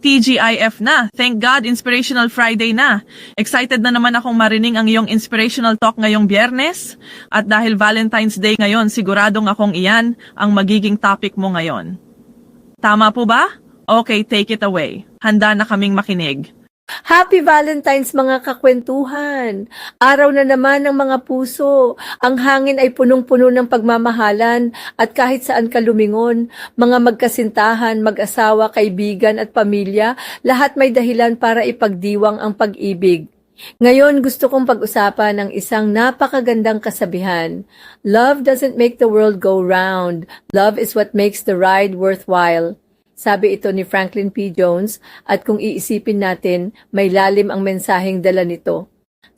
TGIF na. Thank God, Inspirational Friday na. Excited na naman akong marinig ang iyong inspirational talk ngayong biyernes. At dahil Valentine's Day ngayon, siguradong akong iyan ang magiging topic mo ngayon. Tama po ba? Okay, take it away. Handa na kaming makinig. Happy Valentine's mga kakwentuhan! Araw na naman ng mga puso. Ang hangin ay punong-puno ng pagmamahalan at kahit saan ka lumingon, mga magkasintahan, mag-asawa, kaibigan at pamilya, lahat may dahilan para ipagdiwang ang pag-ibig. Ngayon gusto kong pag-usapan ng isang napakagandang kasabihan. Love doesn't make the world go round. Love is what makes the ride worthwhile. Sabi ito ni Franklin P. Jones at kung iisipin natin, may lalim ang mensaheng dala nito.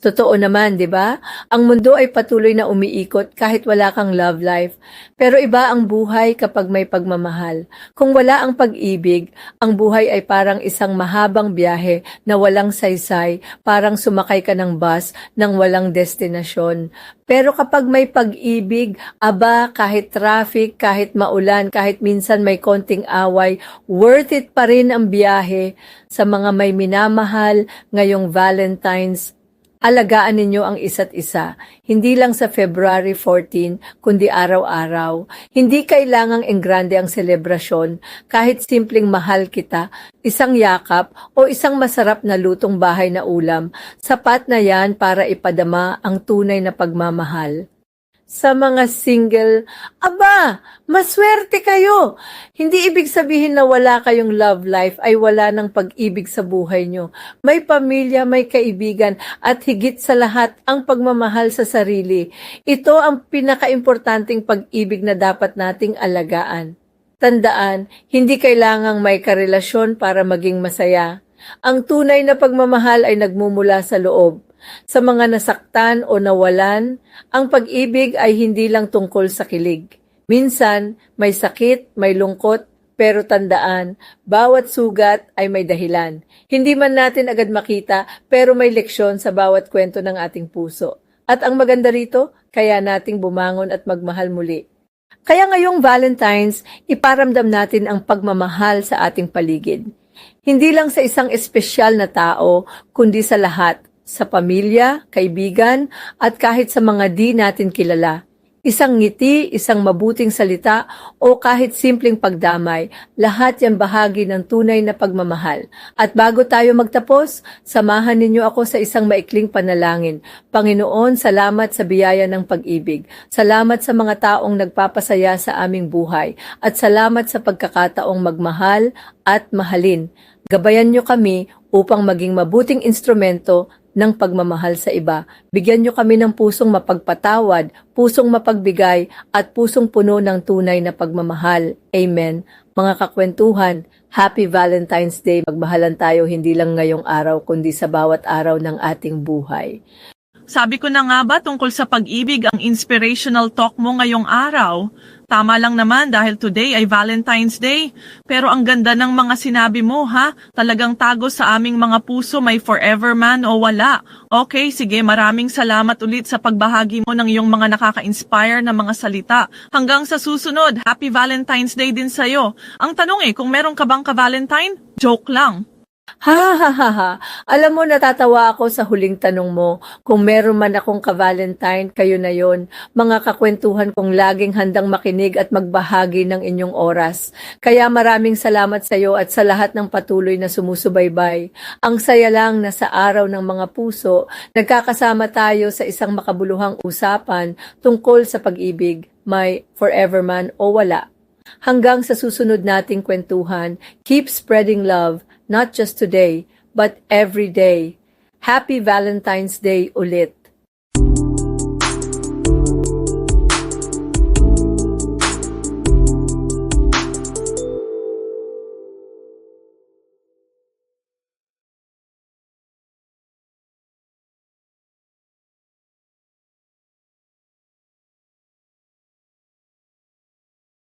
Totoo naman, di ba? Ang mundo ay patuloy na umiikot kahit wala kang love life. Pero iba ang buhay kapag may pagmamahal. Kung wala ang pag-ibig, ang buhay ay parang isang mahabang biyahe na walang saysay, parang sumakay ka ng bus nang walang destinasyon. Pero kapag may pag-ibig, aba, kahit traffic, kahit maulan, kahit minsan may konting away, worth it pa rin ang biyahe sa mga may minamahal ngayong Valentine's Alagaan ninyo ang isa't isa, hindi lang sa February 14, kundi araw-araw. Hindi kailangang enggrande ang selebrasyon, kahit simpleng mahal kita, isang yakap o isang masarap na lutong bahay na ulam, sapat na yan para ipadama ang tunay na pagmamahal. Sa mga single, aba, maswerte kayo! Hindi ibig sabihin na wala kayong love life ay wala ng pag-ibig sa buhay nyo. May pamilya, may kaibigan, at higit sa lahat, ang pagmamahal sa sarili. Ito ang pinakaimportanteng pag-ibig na dapat nating alagaan. Tandaan, hindi kailangang may karelasyon para maging masaya. Ang tunay na pagmamahal ay nagmumula sa loob. Sa mga nasaktan o nawalan, ang pag-ibig ay hindi lang tungkol sa kilig. Minsan, may sakit, may lungkot, pero tandaan, bawat sugat ay may dahilan. Hindi man natin agad makita, pero may leksyon sa bawat kwento ng ating puso. At ang maganda rito, kaya nating bumangon at magmahal muli. Kaya ngayong Valentine's, iparamdam natin ang pagmamahal sa ating paligid. Hindi lang sa isang espesyal na tao, kundi sa lahat, sa pamilya, kaibigan, at kahit sa mga di natin kilala. Isang ngiti, isang mabuting salita, o kahit simpleng pagdamay, lahat yan bahagi ng tunay na pagmamahal. At bago tayo magtapos, samahan ninyo ako sa isang maikling panalangin. Panginoon, salamat sa biyaya ng pag-ibig. Salamat sa mga taong nagpapasaya sa aming buhay. At salamat sa pagkakataong magmahal at mahalin. Gabayan nyo kami upang maging mabuting instrumento ng pagmamahal sa iba. Bigyan nyo kami ng pusong mapagpatawad, pusong mapagbigay, at pusong puno ng tunay na pagmamahal. Amen. Mga kakwentuhan, Happy Valentine's Day. Magmahalan tayo hindi lang ngayong araw, kundi sa bawat araw ng ating buhay. Sabi ko na nga ba tungkol sa pag-ibig ang inspirational talk mo ngayong araw? Tama lang naman dahil today ay Valentine's Day. Pero ang ganda ng mga sinabi mo ha, talagang tago sa aming mga puso may forever man o wala. Okay, sige maraming salamat ulit sa pagbahagi mo ng iyong mga nakaka-inspire na mga salita. Hanggang sa susunod, Happy Valentine's Day din sa'yo. Ang tanong eh, kung meron ka bang ka-Valentine? Joke lang. Ha ha ha ha. Alam mo, natatawa ako sa huling tanong mo. Kung meron man akong ka-Valentine, kayo na yon. Mga kakwentuhan kong laging handang makinig at magbahagi ng inyong oras. Kaya maraming salamat sa iyo at sa lahat ng patuloy na sumusubaybay. Ang saya lang na sa araw ng mga puso, nagkakasama tayo sa isang makabuluhang usapan tungkol sa pag-ibig, may forever man o wala. Hanggang sa susunod nating kwentuhan, keep spreading love, not just today, but every day. Happy Valentine's Day ulit!